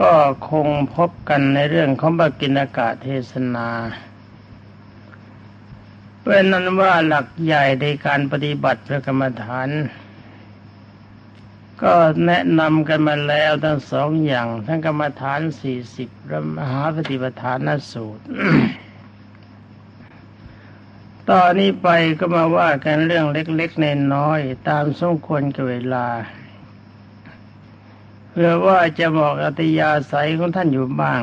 ก็คงพบกันในเรื่องของบกินากาศเทศนาเป็นนั้นว่าหลักใหญ่ในการปฏิบัติพระกรรมฐาน ก็แนะนำกันมาแล้วทั้งสองอย่าง ทั้งกรรมฐานสี่สิบและมหาปฏิปทานสูตร ตอนนี้ไปก็มาว่ากันเรื่องเล็กๆในน้อยตามสมควรกับเวลา เพื่อว่าจะบอกอัตยาศัยของท่านอยู่บ้าง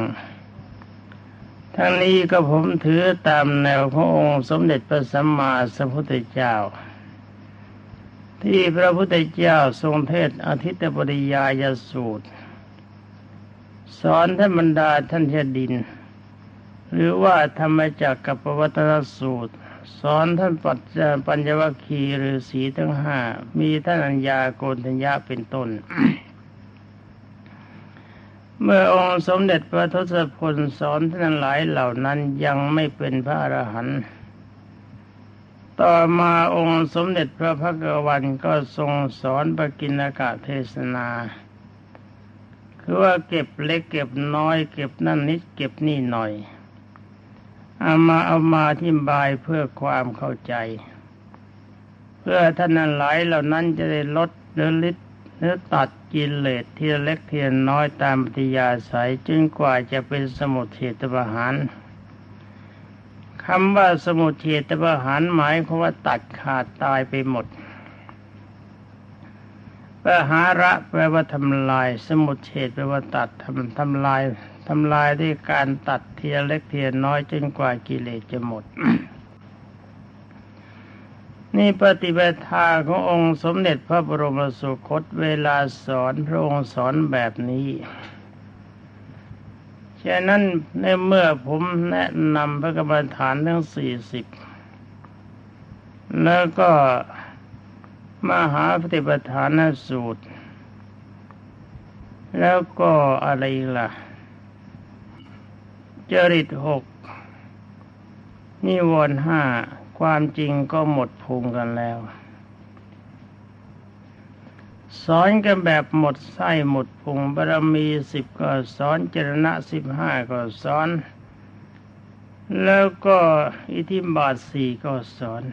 ทั้งนี้ก็ผมถือตามแนวขององค์สมเด็จพระสัมมาสัมพุทธเจ้า ที่พระพุทธเจ้าทรงเทศอาทิตปริยายสูตร สอนท่านบรรดาท่านเทดิน หรือว่าธรรมจักกับปวัตนสูตร สอนท่านปัจจปัญญวคีหรือสีทั้งห้ามีท่านอัญญาโกณทัญญาเป็นต้น เมื่อองค์สมเด็จพระทศพลสอนท่านหลายเหล่านั้นยังไม่เป็นพระอรหันต์ต่อมาองค์สมเด็จพระพักวันก็ทรงสอนปกินากะเทศนา คือว่าเก็บเล็กเก็บน้อย เก็บนั่นนิดเก็บนี่หน่อยเอามาเอามาที่บายเพื่อความเข้าใจ เพื่อท่านหลายเหล่านั้นจะได้ลดหรือลิด หรือตัดกิเลสทีละเล็กทีละน้อยตามปฏิยาสายจนกว่าจะเป็นสมุทเฉตประหารคำว่าสมุทเฉตประหารหมายความว่าตัดขาดตายไปหมดประหาระแปลว่าทำลาย สมุทเฉตแปลว่าตัดทำทำลายทำลายด้วยการตัดเทียเล็กเทียน้อยจนกว่ากิเลสจะหมด นี่ปฏิบัติทาขององค์สมเด็จพระบรมสุคตเวลาสอนพระองค์สอนแบบนี้ ฉะนั้นในเมื่อผมแนะนำพระกรรมฐานทั้งสี่สิบแล้วก็มหาปฏิปทานสูตร แล้วก็อะไรล่ะ จริตหกนิวรณ์ห้า ความจริงก็หมดพุงกันแล้ว สอนกันแบบหมดไส้หมดพุงบารมีสิบก็สอนจรณะสิบห้าก็สอน แล้วก็อิทธิบาทสี่ก็สอน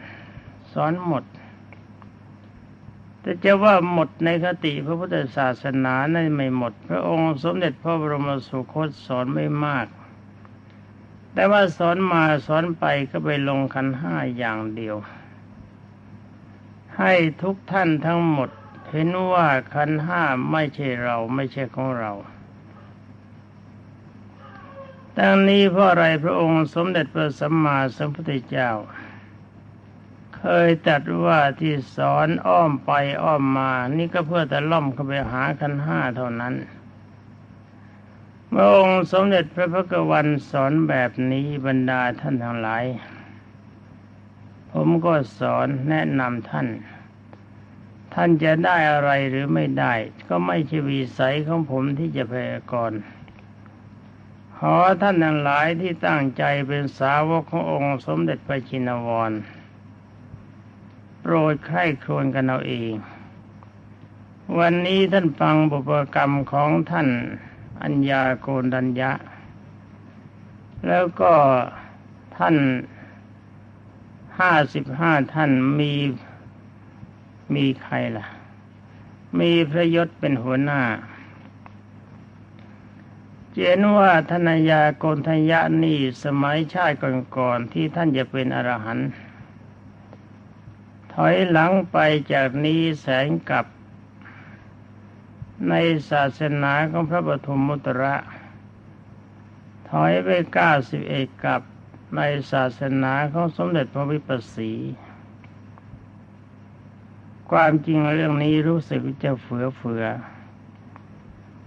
สอนหมด แต่จะว่าหมดในคติพระพุทธศาสนานั้นไม่หมด พระองค์สมเด็จพระบรมสุคตสอนไม่มาก แต่ว่าสอนมาสอนไปก็ไปลงขันห้าอย่างเดียว ให้ทุกท่านทั้งหมดเห็นว่าขันห้าไม่ใช่เราไม่ใช่ของเราดังนี้เพราะอะไรพระองค์สมเด็จพระสัมมาสัมพุทธเจ้า เคยตรัสว่าที่สอนอ้อมไปอ้อมมา นี่ก็เพื่อแต่ล่อมเข้าไปหาขันห้าเท่านั้น เมื่อองค์สมเด็จพระพุทธวันสอนแบบนี้บรรดาท่านทั้งหลาย ผมก็สอนแนะนำท่าน ท่านจะได้อะไรหรือไม่ได้ ก็ไม่ใช่วิสัยของผมที่จะพยากรณ์ขอท่านทั้งหลายที่ตั้งใจเป็นสาวกขององค์สมเด็จพระชินวรโปรดใคร่ครวญกันเอาเอง วันนี้ท่านฟังบุพกรรมของท่าน อัญญาโกนัญญะ แล้วก็ท่านห้าสิบห้าท่านมีมีใครล่ะ มีพระยศเป็นหัวหน้าเจนว่าธนยาโกนทยะนี่สมัยชาติก่อนๆที่ท่านจะเป็นอรหันต์ถอยหลังไปจากนี้แสงกับ ในศาสนาของพระปฐมมุตระ ถอยไปเก้าสิบเอกกับในศาสนาของสมเด็จพระวิปัสสี ความจริงเรื่องนี้รู้สึกจะเฟือเฟือ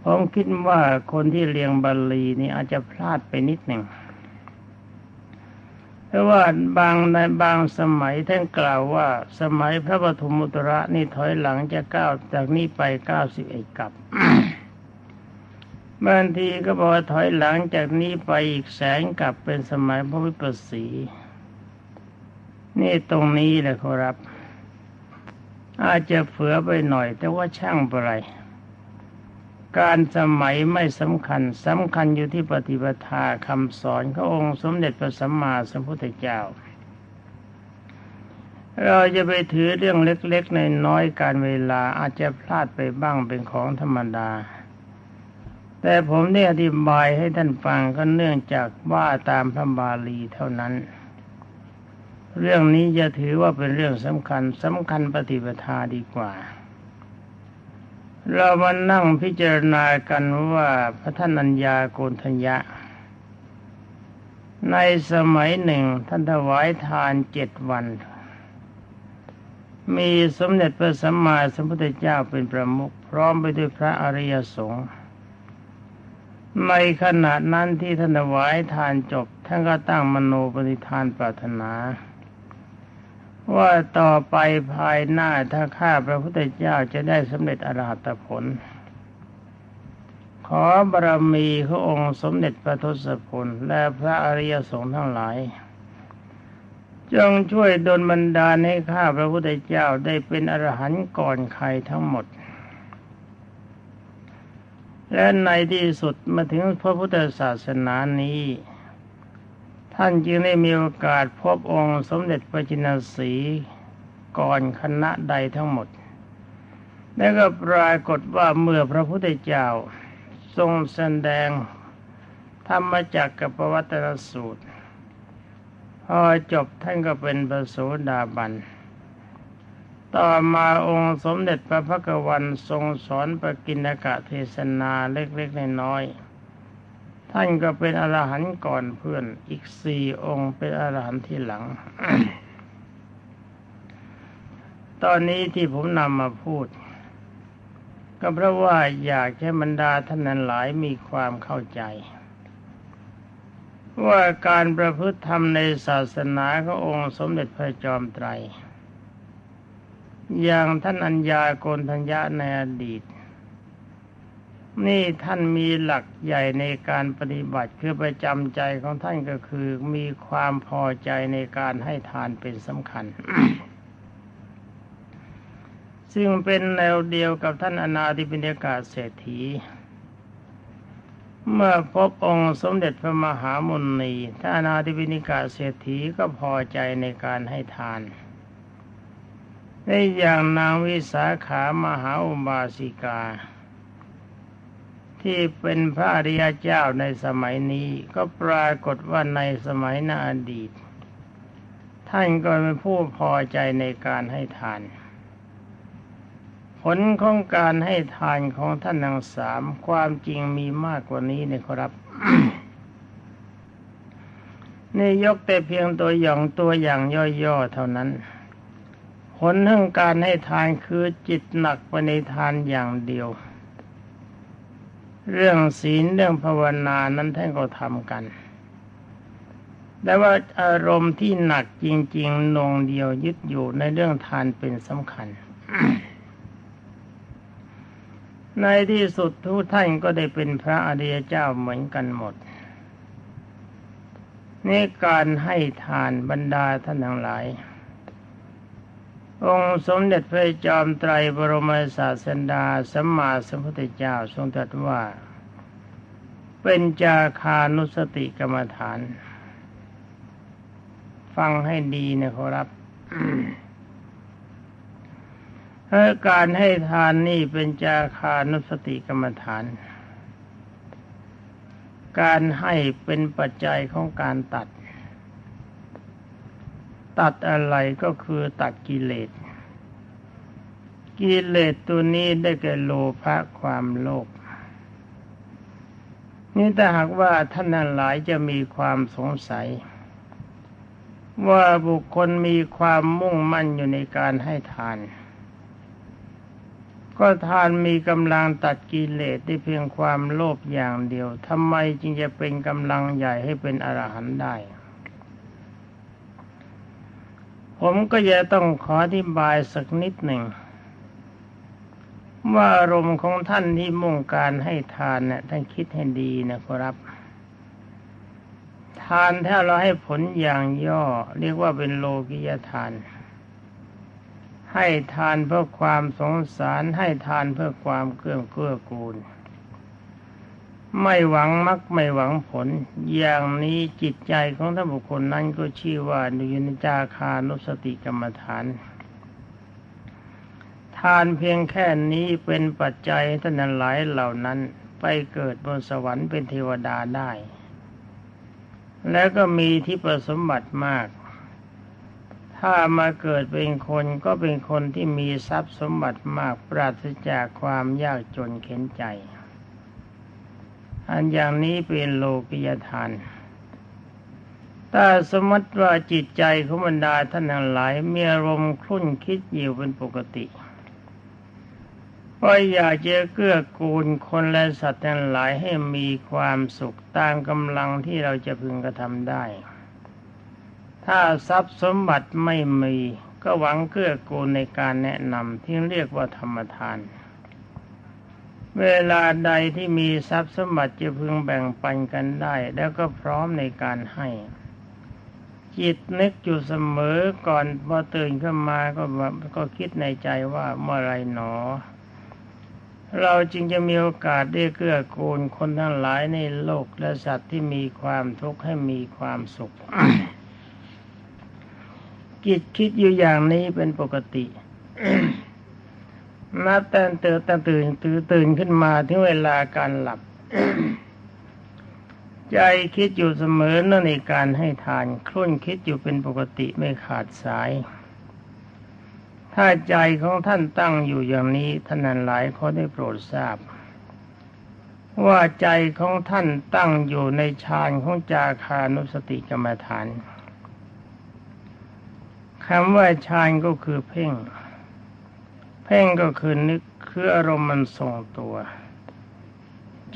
ผมคิดว่าคนที่เรียงบาลีนี่อาจจะพลาดไปนิดหนึ่ง เพราะว่าบางในบางสมัยท่านกล่าวว่า สมัยพระปฐมมุตระนี่ถอยหลังจะก้าวจากนี้ไปเก้าสิบเอ็ดกับ บางทีก็บอกว่าถอยหลังจากนี้ไปอีกแสงกลับเป็นสมัยพระวิปัสสี นี่ตรงนี้แหละครับ อาจจะเฟือไปหน่อย แต่ว่าช่างไปไร การสมัยไม่สำคัญสำคัญอยู่ที่ปฏิปทาคำสอนขององค์สมเด็จพระสัมมาสัมพุทธเจ้า เราจะไปถือเรื่องเล็กๆในน้อยการเวลาอาจจะพลาดไปบ้างเป็นของธรรมดา แต่ผมได้อธิบายให้ท่านฟังก็เนื่องจากว่าตามพระบาลีเท่านั้น เรื่องนี้จะถือว่าเป็นเรื่องสำคัญสำคัญปฏิปทาดีกว่า เรามานั่งพิจารณากันว่าพระท่านัญญาโกณทัญญะ ในสมัยหนึ่งท่านถวายทานเจ็ดวัน มีสมเด็จพระสัมมาสัมพุทธเจ้าเป็นประมุขพร้อมไปด้วยพระอริยสงฆ์ในขณะนั้นที่ท่านถวายทานจบ ท่านก็ตั้งมโนปณิธานปรารถนา ว่าต่อไปภายหน้าถ้าข้าพระพุทธเจ้าจะได้สำเร็จอรหัตผล ขอบารมีขององค์สมเด็จพระทศพลและพระอริยสงฆ์ทั้งหลาย จงช่วยดลบันดาลให้ข้าพระพุทธเจ้าได้เป็นอรหันต์ก่อนใครทั้งหมด และในที่สุดมาถึงพระพุทธศาสนานี้ ท่านจึงได้มีโอกาสพบองค์สมเด็จพระจินสีก่อนคณะใดทั้งหมด แล้วก็ปรากฏว่าเมื่อพระพุทธเจ้าทรงแสดงธรรมจักกับปวัตรสูตร พอจบท่านก็เป็นพระโสดาบัน ต่อมาองค์สมเด็จพระพักวันทรงสอนปกินกะเทศนาเล็กๆน้อยๆ ท่านก็เป็นอรหันต์ก่อนเพื่อนอีกสี่องค์เป็นอรหันต์ที่หลัง ตอนนี้ที่ผมนำมาพูด ก็เพราะว่าอยากให้บรรดาท่านนั้นหลายมีความเข้าใจ ว่าการประพฤติธรรมในศาสนาขององค์สมเด็จพระจอมไตร อย่างท่านอัญญาโกนทัญญาในอดีต นี่ท่านมีหลักใหญ่ในการปฏิบัติคือประจำใจของท่านก็คือ มีความพอใจในการให้ทานเป็นสำคัญ ซึ่งเป็นแนวเดียวกับท่านอนาธิปิฎกาเศรษฐี เมื่อพบองค์สมเด็จพระมหามุนีท่านอนาธิปิฎกาเศรษฐีก็พอใจในการให้ทานในอย่างนางวิสาขามหาอุบาสิกา ที่เป็นพระอริยเจ้าในสมัยนี้ก็ปรากฏว่าในสมัยนาอดีต ท่านก็เป็นผู้พอใจในการให้ทาน ผลของการให้ทานของท่านทั้งสามความจริงมีมากกว่านี้นะครับนี่ยกแต่เพียงตัวอย่างตัวอย่างย่อๆเท่านั้น ผลของการให้ทานคือจิตหนักไปในทานอย่างเดียว เรื่องศีลเรื่องภาวนานั้นท่านก็ทำกัน แต่ว่าอารมณ์ที่หนักจริงๆนงเดียวยึดอยู่ในเรื่องทานเป็นสำคัญ ในที่สุดทุกท่านก็ได้เป็นพระอริยเจ้าเหมือนกันหมดนี่การให้ทานบรรดาท่านทั้งหลาย องค์สมเด็จพระจอมไตรบรมศาสดาสัมมาสัมพุทธเจ้าทรงตรัสว่า เป็นจาคานุสติกรรมฐาน ฟังให้ดีนะครับเพราะการให้ทานนี่เป็นจาคานุสติกรรมฐาน การให้เป็นปัจจัยของการตัด ตัดอะไรก็คือตัดกิเลส กิเลสตัวนี้ได้แก่โลภะความโลภนี่ถ้าหากว่าท่านนั้นหลายจะมีความสงสัย ว่าบุคคลมีความมุ่งมั่นอยู่ในการให้ทาน ก็ทานมีกำลังตัดกิเลสได้เพียงความโลภอย่างเดียวทำไมจึงจะเป็นกำลังใหญ่ให้เป็นอรหันต์ได้ ผมก็จะต้องขออธิบายสักนิดหนึ่ง ว่าอารมณ์ของท่านที่มุ่งการให้ทานเนะ่ยท่านคิดให้ดีนะครับ ทานถ้าเราให้ผลอย่างย่อ เรียกว่าเป็นโลกิยทาน ให้ทานเพื่อความสงสารให้ทานเพื่อความเกื้อเกื้อกูล ไม่หวังมักไม่หวังผล อย่างนี้จิตใจของท่านบุคคลนั้นก็ชื่อว่านุยนิจาคานุสติกรรมฐาน ทานเพียงแค่นี้เป็นปัจจัยท่านหลายเหล่านั้นไปเกิดบนสวรรค์เป็นเทวดาได้ แล้วก็มีที่ประสมบัติมาก ถ้ามาเกิดเป็นคนก็เป็นคนที่มีทรัพย์สมบัติมากปราศจากความยากจนเข็นใจ อันอย่างนี้เป็นโลกิยทาน ถ้าสมมติว่าจิตใจของบรรดาท่านทั้งหลายมีอารมณ์คลุ่นคิดอยู่เป็นปกติว่าอยากจะเกื้อกูลคนและสัตว์ทั้งหลายให้มีความสุขตามกำลังที่เราจะพึงกระทำได้ ถ้าทรัพย์สมบัติไม่มี ก็หวังเกื้อกูลในการแนะนำที่เรียกว่าธรรมทาน เวลาใดที่มีทรัพย์สมบัติจะพึงแบ่งปันกันได้ แล้วก็พร้อมในการให้ จิตนึกอยู่เสมอก่อนพอตื่นขึ้นมาก็ก็คิดในใจว่าเมื่อไรหนอ เราจึงจะมีโอกาสได้เกื้อกูลคนทั้งหลายในโลกและสัตว์ที่มีความทุกข์ให้มีความสุขกิจคิดอยู่อย่างนี้เป็นปกติ นับแต่ตื่นตื่นตื่นตื่นขึ้นมาถึงเวลาการหลับ ใจคิดอยู่เสมอนั่นในการให้ทานครุ่นคิดอยู่เป็นปกติไม่ขาดสาย ถ้าใจของท่านตั้งอยู่อย่างนี้ท่านนั้นหลายเขาได้โปรดทราบ ว่าใจของท่านตั้งอยู่ในฌานของจาคานุสติกรรมฐานคำว่าฌานก็คือเพ่ง พ่งก็คือนึกคืออารมณ์มันทรงตัว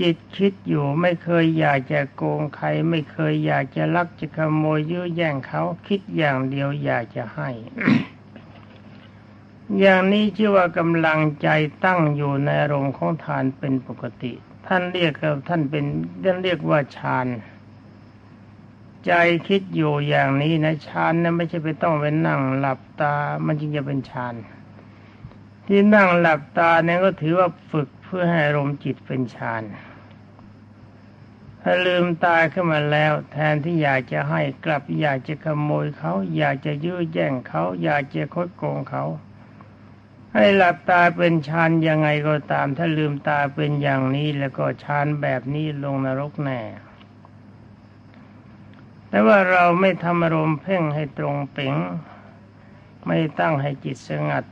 จิตคิดอยู่ไม่เคยอยากจะโกงใคร ไม่เคยอยากจะลักจะขโมยยื้อแย่งเขาคิดอย่างเดียวอยากจะให้ อย่างนี้ชื่อว่ากำลังใจตั้งอยู่ในอารมณ์ของทานเป็นปกติ ท่านเรียกท่านเป็นท่านเรียกว่าฌานใจคิดอยู่อย่างนี้นะฌานนะไม่ใช่ไปต้องไปนั่งหลับตา มันจึงจะเป็นฌาน ที่นั่งหลับตาเนี่ยก็ถือว่าฝึกเพื่อให้อารมณ์จิตเป็นฌานถ้าลืมตาขึ้นมาแล้ว แทนที่อยากจะให้กลับอยากจะขโมยเขา อยากจะยื้อแย่งเขา อยากจะคดโกงเขา ให้หลับตาเป็นฌานยังไงก็ตาม ถ้าลืมตาเป็นอย่างนี้แล้วก็ฌานแบบนี้ลงนรกแน่แต่ว่าเราไม่ทำอารมณ์เพ่งให้ตรงเป๋งไม่ตั้งให้จิตสงัด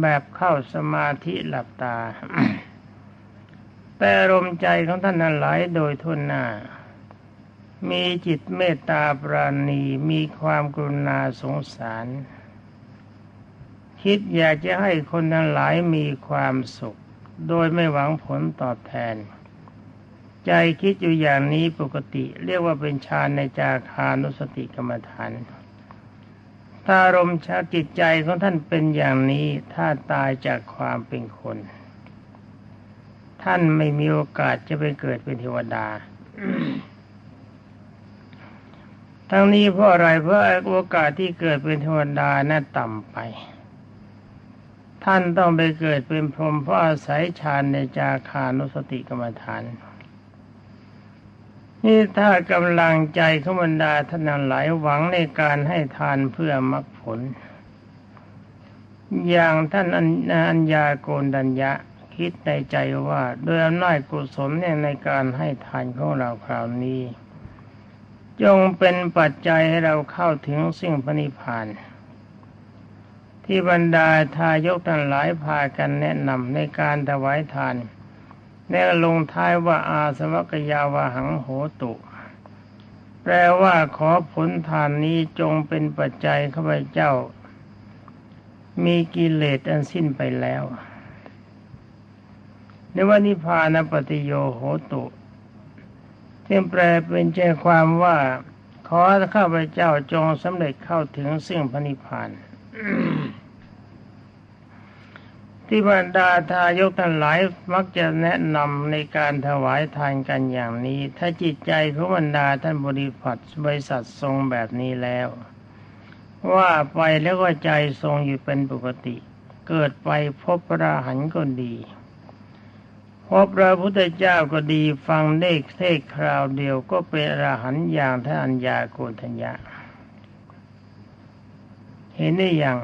แบบเข้าสมาธิหลับตา แต่ลมใจของท่านนั้นไหลโดยทุนหน้า มีจิตเมตตาปราณีมีความกรุณาสงสาร คิดอยากจะให้คนทั้งหลายมีความสุข โดยไม่หวังผลตอบแทน ใจคิดอยู่อย่างนี้ปกติ เรียกว่าเป็นฌานในจาคานุสติกรรมฐาน ถ้าอารมณ์ชาจิตใจของท่านเป็นอย่างนี้ถ้าตายจากความเป็นคน ท่านไม่มีโอกาสจะไปเกิดเป็นเทวดา ทั้งนี้เพราะอะไรเพราะโอกาสที่เกิดเป็นเทวดาน่ะต่ำไป ท่านต้องไปเกิดเป็นพรหมเพราะอาศัยฌานในจาคานุสติกรรมฐาน นี่ถ้ากำลังใจขบรรดาท่านหลายหวังในการให้ทานเพื่อมรรคผล อย่างท่านอัญญาโกนดัญญะคิดในใจว่าโดยอำนาจกุศลเนี่ยในการให้ทานของเราคราวนี้ จงเป็นปัจจัยให้เราเข้าถึงสิ่งพนิพพาน ที่บรรดาทายกทั้งหลายพากันแนะนำในการถวายทาน แล้วลงท้ายว่าอาสวัคยาวาหังโหตุ แปลว่าขอผลทานนี้จงเป็นปัจจัยข้าพเจ้า มีกิเลสอันสิ้นไปแล้วในว่านิพานปฏิโยโหตุที่แปลเป็นใจความว่าขอข้าพเจ้าจงสำเร็จเข้าถึงซึ่งพระนิพพาน ที่บรรดาทายกทั้งหลายมักจะแนะนำในการถวายทานกันอย่างนี้ ถ้าจิตใจของบรรดาท่านบริพัตบริษัททรงแบบนี้แล้ว ว่าไปแล้วก็ใจทรงอยู่เป็นปกติ เกิดไปพบพระหันก็ดีพบพระพุทธเจ้าก็ดีฟังได้เทศคราวเดียวก็เป็นอรหันอย่างท่านอัญญาโกณทัญญาเห็นได้อย่าง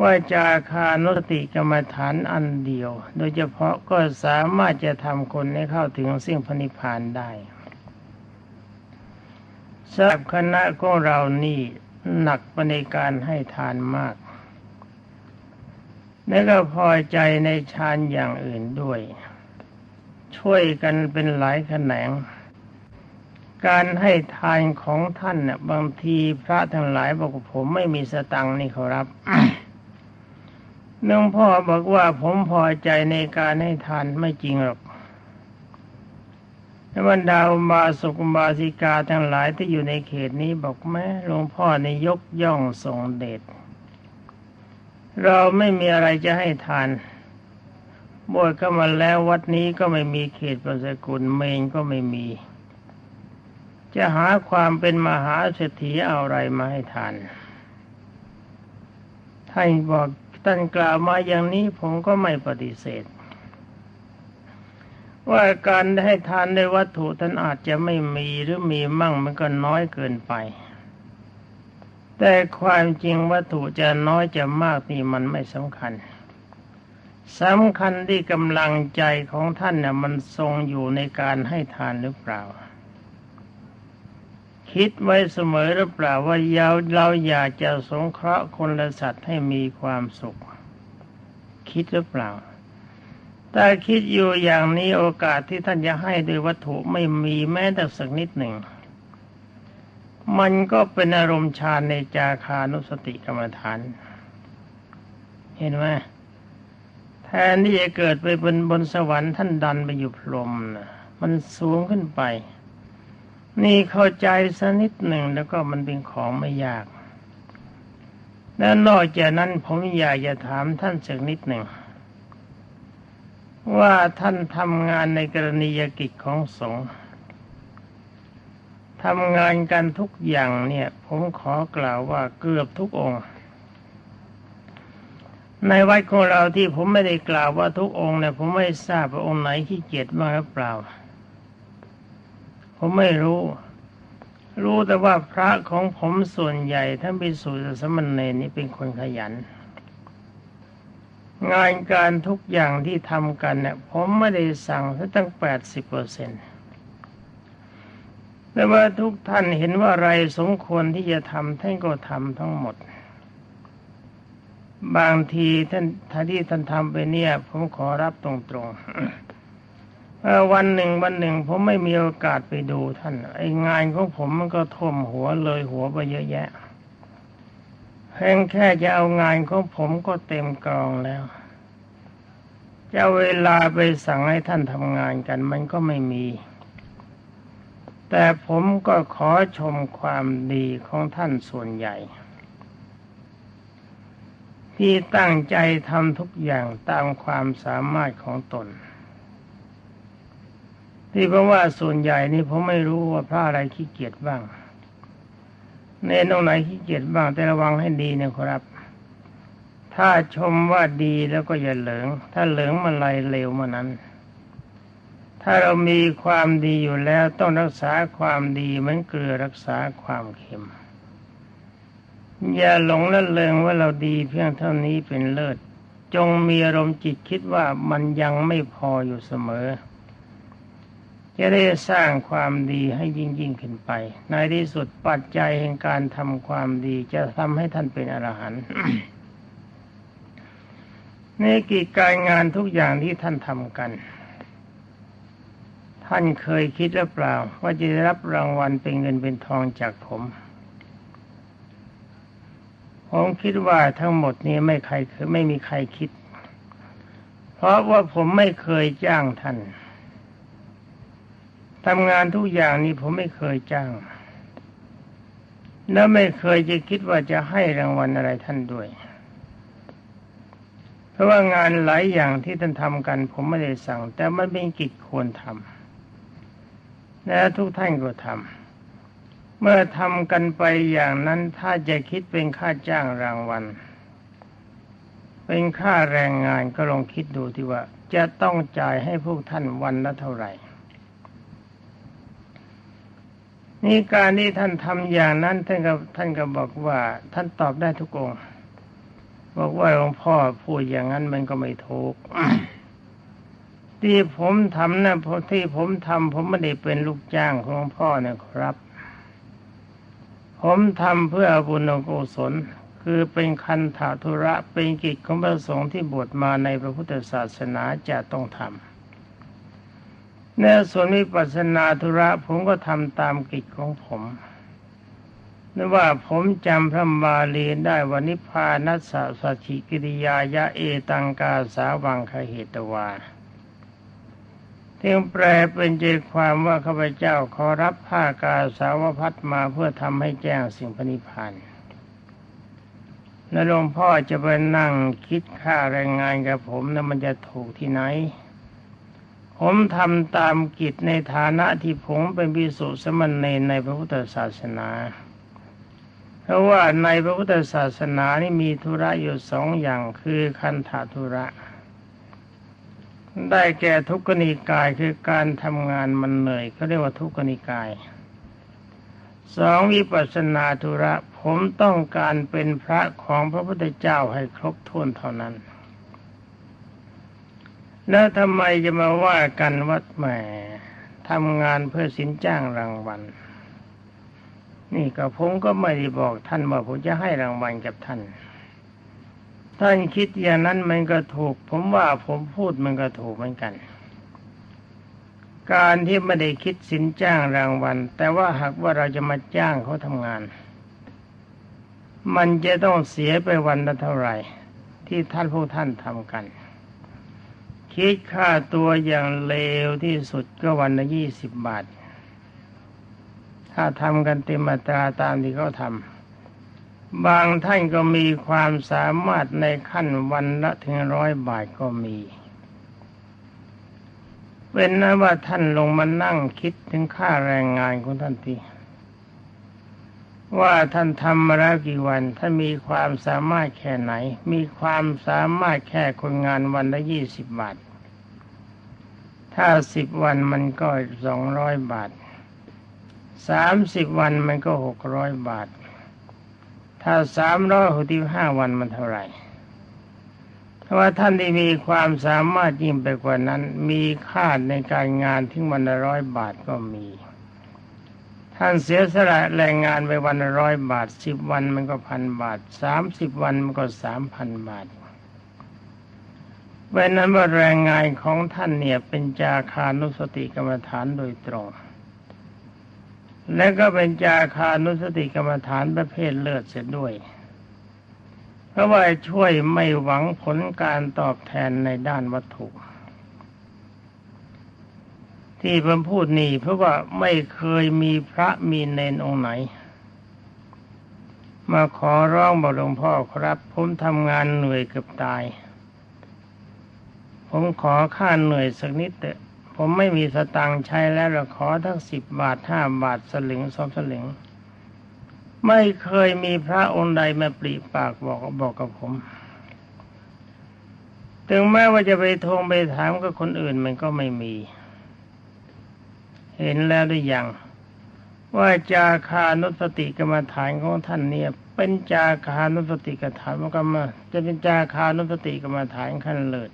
ว่าจาคานุสติกรรมฐานอันเดียว โดยเฉพาะก็สามารถจะทำคนให้เข้าถึงสิ่งพนิพานได้สำหรับคณะของเรานี่หนักไปในการให้ทานมาก และก็พอใจในฌานอย่างอื่นด้วย ช่วยกันเป็นหลายแขนง การให้ทานของท่านเนี่ยบางทีพระทั้งหลายบอกผมไม่มีสตังค์นี่เขารับ น้องพ่อบอกว่าผมพอใจในการให้ทานไม่จริงหรอกบรรดาบาสุกบาสิกาทั้งหลายที่อยู่ในเขตนี้บอกแม่หลวงพ่อในยกย่องทรงเดชเราไม่มีอะไรจะให้ทานบวชก็มาแล้ววัดนี้ก็ไม่มีเขตประสกุลเมงก็ไม่มี จะหาความเป็นมหาเศรษฐีเอาอะไรมาให้ทานท่านบอก ท่านกล่าวมาอย่างนี้ผมก็ไม่ปฏิเสธ ว่าการให้ทานในวัตถุท่านอาจจะไม่มีหรือมีมั่งมันก็น้อยเกินไป แต่ความจริงวัตถุจะน้อยจะมากนี่มันไม่สำคัญสำคัญที่กำลังใจของท่านน่ะมันทรงอยู่ในการให้ทานหรือเปล่า คิดไว้เสมอหรือเปล่าว่าเราเราอยากจะสงเคราะห์คนและสัตว์ให้มีความสุข คิดหรือเปล่า ถ้าคิดอยู่อย่างนี้โอกาสที่ท่านจะให้โดยวัตถุไม่มีแม้แต่สักนิดหนึ่ง มันก็เป็นอารมณ์ฌานในจาคานุสติกรรมฐาน เห็นไหมแทนที่จะเกิดไปบนบนสวรรค์ท่านดันไปอยู่พรหมนะมันสูงขึ้นไป นี่เข้าใจสักนิดหนึ่งแล้วก็มันเป็นของไม่ยาก และนอกจากนั้นผมอยากจะถามท่านสักนิดหนึ่ง ว่าท่านทำงานในกรณียกิจของสงฆ์ทำงานกันทุกอย่างเนี่ย ผมขอกล่าวว่าเกือบทุกองค์ ในวัดของเราที่ผมไม่ได้กล่าวว่าทุกองค์เนี่ยผมไม่ทราบว่าองค์ไหนขี้เกียจบ้างหรือเปล่า ผมไม่รู้ รู้แต่ว่าพระของผมส่วนใหญ่ท่านพิสุทธิ์สมณเณรนี่เป็นคนขยัน งานการทุกอย่างที่ทำกันเนี่ยผมไม่ได้สั่งตั้งแปดสิบเปอร์เซ็นต์แต่ว่าทุกท่านเห็นว่าอะไรสมควรที่จะทำท่านก็ทำทั้งหมด บางทีท่านท่านที่ท่านทำไปเนี่ย ผมขอรับตรงๆ วันหนึ่งวันหนึ่งผมไม่มีโอกาสไปดูท่านไองานของผมมันก็ท่วมหัวเลยหัวไปเยอะแยะเพียงแค่จะเอางานของผมก็เต็มกองแล้วจะเวลาไปสั่งให้ท่านทำงานกันมันก็ไม่มี แต่ผมก็ขอชมความดีของท่านส่วนใหญ่ ที่ตั้งใจทำทุกอย่างตามความสามารถของตน ที่เพราะว่าส่วนใหญ่นี่ผมไม่รู้ว่าพระอะไรขี้เกียจบ้าง เน้นตรงไหนขี้เกียจบ้าง แต่ระวังให้ดีนะครับ ถ้าชมว่าดีแล้วก็อย่าเหลิงถ้าเหลิงมันไรเลวมานั้น ถ้าเรามีความดีอยู่แล้วต้องรักษาความดีเหมือนเกลือรักษาความเค็ม อย่าหลงละเลงว่าเราดีเพียงเท่านี้เป็นเลิศ จงมีอารมณ์จิตคิดว่ามันยังไม่พออยู่เสมอ จะได้สร้างความดีให้ยิ่งยิ่งขึ้นไป ในที่สุดปัจจัยแห่งการทำความดีจะทำให้ท่านเป็นอรหันต์ในกิจการงานทุกอย่างที่ท่านทำกัน ท่านเคยคิดหรือเปล่า ว่าจะได้รับรางวัลเป็นเงินเป็นทองจากผมผมคิดว่าทั้งหมดนี้ไม่ใครคือไม่มีใครคิด เพราะว่าผมไม่เคยจ้างท่าน ทำงานทุกอย่างนี้ผมไม่เคยจ้าง และไม่เคยจะคิดว่าจะให้รางวัลอะไรท่านด้วย เพราะว่างานหลายอย่างที่ท่านทำกัน ผมไม่ได้สั่ง แต่มันเป็นกิจควรทำและทุกท่านก็ทำเมื่อทำกันไปอย่างนั้นถ้าจะคิดเป็นค่าจ้างรางวัล เป็นค่าแรงงานก็ลองคิดดูที่ว่าจะต้องจ่ายให้พวกท่านวันละเท่าไหร่ นี่การที่ท่านทำอย่างนั้นท่านก็ท่านก็บอกว่า ท่านตอบได้ทุกองบอกว่าหลวงพ่อพูดอย่างนั้นมันก็ไม่ถูกที่ผมทำนะเพราะที่ผมทำผมไม่ได้เป็นลูกจ้างของหลวงพ่อนะครับ ผมทำเพื่อบุญกุศลคือเป็นคันถาธุระเป็นกิจของพระสงฆ์ที่บวชมาในพระพุทธศาสนาจะต้องทำ ในส่วนวิปัสสนาธุระผมก็ทำตามกิจของผมนึกว่าผมจำพระบาลีได้วานิพานัสสะสัชิกิริยายะเอตังกาสาวังคเหตวาที่แปลเป็นใจความว่าข้าพเจ้าขอรับผ้ากาสาวพัดมาเพื่อทำให้แจ้งสิ่งพนิพพานแล้วหลวงพ่อจะไปนั่งคิดค่าแรงงานกับผมนะมันจะถูกที่ไหน ผมทำตามกิจในฐานะที่ผมเป็นบิสุสมณเณรในพระพุทธศาสนา เพราะว่าในพระพุทธศาสนานี่มีธุระอยู่สองอย่างคือคันธาธุระ ได้แก่ทุกขนิกายคือการทำงานมันเหนื่อยเขาเรียกว่าทุกขนิกายสองวิปัสสนาธุระผมต้องการเป็นพระของพระพุทธเจ้าให้ครบถ้วนเท่านั้น แล้วทำไมจะมาว่ากันวัดแหมทำงานเพื่อสินจ้างรางวัล นี่ก็ผมก็ไม่ได้บอกท่านว่าผมจะให้รางวัลกับท่าน ท่านคิดอย่างนั้นมันก็ถูก ผมว่าผมพูดมันก็ถูกเหมือนกัน การที่ไม่ได้คิดสินจ้างรางวัล แต่ว่าหากว่าเราจะมาจ้างเขาทำงาน มันจะต้องเสียไปวันละเท่าไหร่ ที่ท่านพวกท่านทำกัน คิดค่าตัวอย่างเลวที่สุดก็วันละยี่สิบบาท ถ้าทำกันเต็มอัตราตามที่เขาทำบางท่านก็มีความสามารถในขั้นวันละถึงร้อยบาทก็มีเป็นนะว่าท่านลงมานั่งคิดถึงค่าแรงงานของท่านที ว่าท่านทำมาแล้วกี่วัน ท่านมีความสามารถแค่ไหน มีความสามารถแค่คนงานวันละยี่สิบบาท ถ้าสิบวันมันก็สองร้อยบาท สามสิบวันมันก็หกร้อยบาท ถ้าสามร้อยหกสิบห้าวันมันเท่าไหร่ว่าท่านที่มีความสามารถยิ่งไปกว่านั้น มีค่าในการงานถึงวันละร้อยบาทก็มี ท่านเสียสละแรงงานไปวันร้อยบาทสิบวันมันก็พันบาทสามสิบวันมันก็สามพันบาทเป็นนั้นว่าแรงงานของท่านเนี่ยเป็นจาคานุสติกรรมฐานโดยตรง และก็เป็นจาคานุสติกรรมฐานประเภทเลิศเสียด้วย เพราะว่าช่วยไม่หวังผลการตอบแทนในด้านวัตถุ ที่ผมพูดนี่เพราะว่าไม่เคยมีพระมีเนนองค์ไหน มาขอร้องบอกหลวงพ่อครับ ผมทำงานเหนื่อยเกือบตาย ผมขอค่าเหนื่อยสักนิดเถอะผมไม่มีสตังค์ใช้แล้วเราขอทั้งสิบบาทห้าบาทสลึงสองสลึง ไม่เคยมีพระองค์ใดมาปรีปากบอกบอกกับผมถึงแม้ว่าจะไปทวงไปถามกับคนอื่นมันก็ไม่มี เห็นแล้วหรือยังว่าจาคานุสติกรรมฐานของท่านเนี่ย เป็นจาคานุสติกรรมฐานมันก็มจะเป็นจาคานุสติกรรมฐานขั้นเลิศ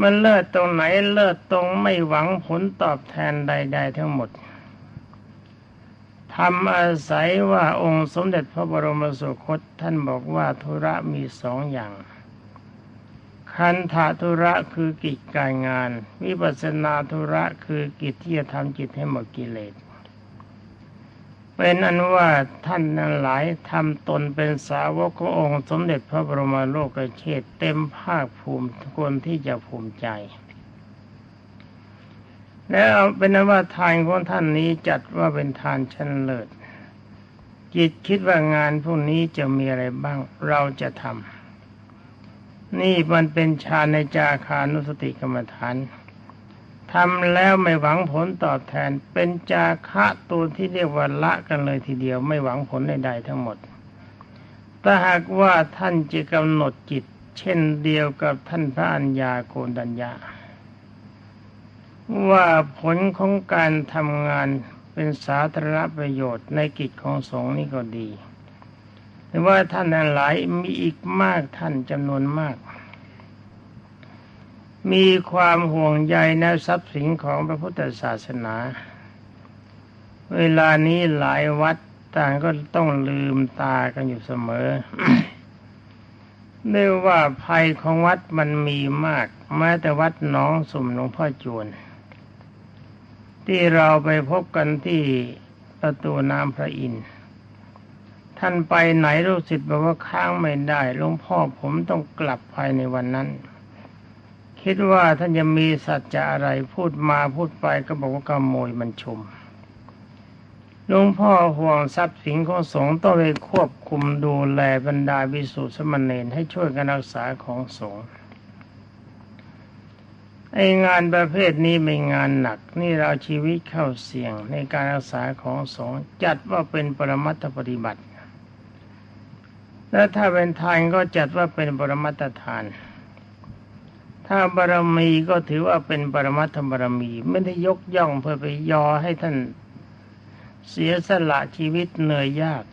มันเลิศตรงไหนเลิศตรงไม่หวังผลตอบแทนใด ๆ ทั้งหมดทำอาศัยว่าองค์สมเด็จพระบรมสุคตท่านบอกว่าธุระมีสองอย่าง คันธาธุระคือกิจการงาน วิปัสนาธุระคือกิจที่จะทำจิตให้หมดกิเลส เป็นอันว่าท่านนั้นหลายทำตนเป็นสาวกขององค์สมเด็จพระบรมโลกเชษเต็มภาคภูมิคนที่จะภูมิใจ แล้วเป็นนว่าทานของท่านนี้จัดว่าเป็นทานชั้นเลิศจิตคิดว่างานพวกนี้จะมีอะไรบ้างเราจะทำ นี่มันเป็นฌานในจาคานุสติกรรมฐานทำแล้วไม่หวังผลตอบแทน เป็นจาคะตัวที่เรียกว่าละกันเลยทีเดียวไม่หวังผลใดๆทั้งหมด ถ้าหากว่าท่านจะกำหนดจิต เช่นเดียวกับท่านพระัญญาโกนดัญญา ว่าผลของการทำงานเป็นสาธารณประโยชน์ในกิจของสงฆ์นี่ก็ดี ว่าท่านนั้นหลายมีอีกมากท่านจำนวนมาก มีความห่วงใยในทรัพย์สินของพระพุทธศาสนา เวลานี้หลายวัดต่างก็ต้องลืมตากันอยู่เสมอเนื่องว่าภัยของวัดมันมีมาก แม้แต่วัดน้องสุ่มหลวงพ่อจวน ที่เราไปพบกันที่ประตูน้ำพระอินทร์ ท่านไปไหนรู้สิทธิ์บอกว่าค้างไม่ได้หลวงพ่อผมต้องกลับภายในวันนั้น คิดว่าท่านจะมีสัจจะอะไรพูดมาพูดไปก็บอกว่ากำโมยมันชมหลวงพ่อห่วงทรัพย์สินของสงฆ์ต้องไปควบคุมดูแลบรรดาวิสุทธิสมณเณรให้ช่วยกันรักษาของสงฆ์ไองานประเภทนี้เป็นงานหนักนี่เราชีวิตเข้าเสี่ยงในการรักษาของสงฆ์จัดว่าเป็นปรมัตถปฏิบัติ และถ้าเป็นทานก็จัดว่าเป็นปรมัตถทาน ถ้าบารมีก็ถือว่าเป็นปรมัตถบารมี ไม่ได้ยกย่องเพื่อไปยอให้ท่านเสียสละชีวิตเหนื่อยยาก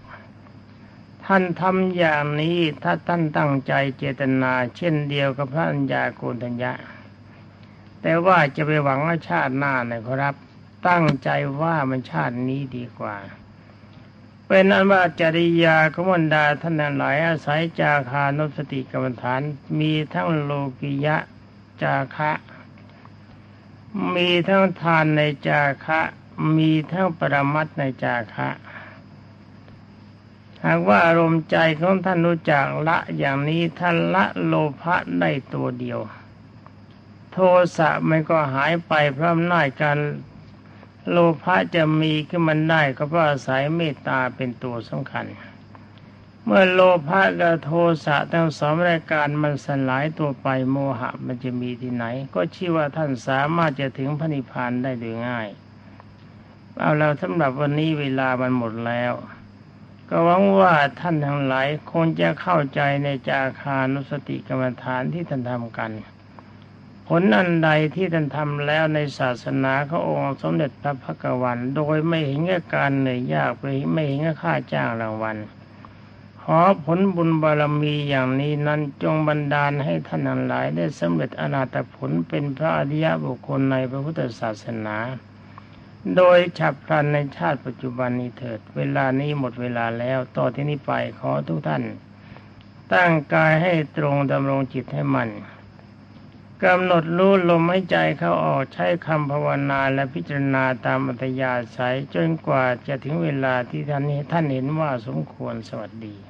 ท่านทำอย่างนี้ถ้าท่านตั้งใจเจตนา เช่นเดียวกับพระัญญาโกณทัญญาแต่ว่าจะไปหวังว่าชาติหน้านะครับ ตั้งใจว่ามันชาตินี้ดีกว่า เป็นอันว่าจริยาขมันดาท่านหลายอาศัยจาคานุสติกรรมฐาน มีทั้งโลกิยะจาคะ มีทั้งทานในจาคะ มีทั้งปรมัตในจาคะหากว่าอารมณ์ใจของท่านรู้จักละอย่างนี้ท่านละโลภะได้ตัวเดียว โทสะมันก็หายไปเพราะอำนาจการ โลภะจะมีขึ้นมันได้ก็เพราะอาศัยเมตตาเป็นตัวสำคัญ เมื่อโลภะกับโทสะทั้งสองรายการมันสลายตัวไปโมหะมันจะมีที่ไหน ก็ชื่อว่าท่านสามารถจะถึงพระนิพพานได้โดยง่าย เอาแล้วสำหรับวันนี้เวลามันหมดแล้ว ก็หวังว่าท่านทั้งหลายคงจะเข้าใจในจาคานุสติกรรมฐานที่ท่านทำกัน ผลอันใดที่ท่านทำแล้วในศาสนาขององค์สมเด็จพระพักวัน โดยไม่เห็นกับการเหนื่อยยากไปไม่เห็นกับค่าจ้างรางวัลขอผลบุญบารมีอย่างนี้นั้นจงบันดาลให้ท่านทั้งหลายได้สำเร็จอนาตผลเป็นพระอริยบุคคลในพระพุทธศาสนา โดยฉับพลันในชาติปัจจุบันนี้เถิด เวลานี้หมดเวลาแล้ว ต่อที่นี้ไปขอทุกท่าน ตั้งกายให้ตรงดำรงจิตให้มัน กำหนดรู้ลมหายใจเข้าออกใช้คำภาวนาและพิจารณาตามอัตยาศัยจนกว่าจะถึงเวลาที่ท่านนี้ท่านเห็นว่าสมควรสวัสดี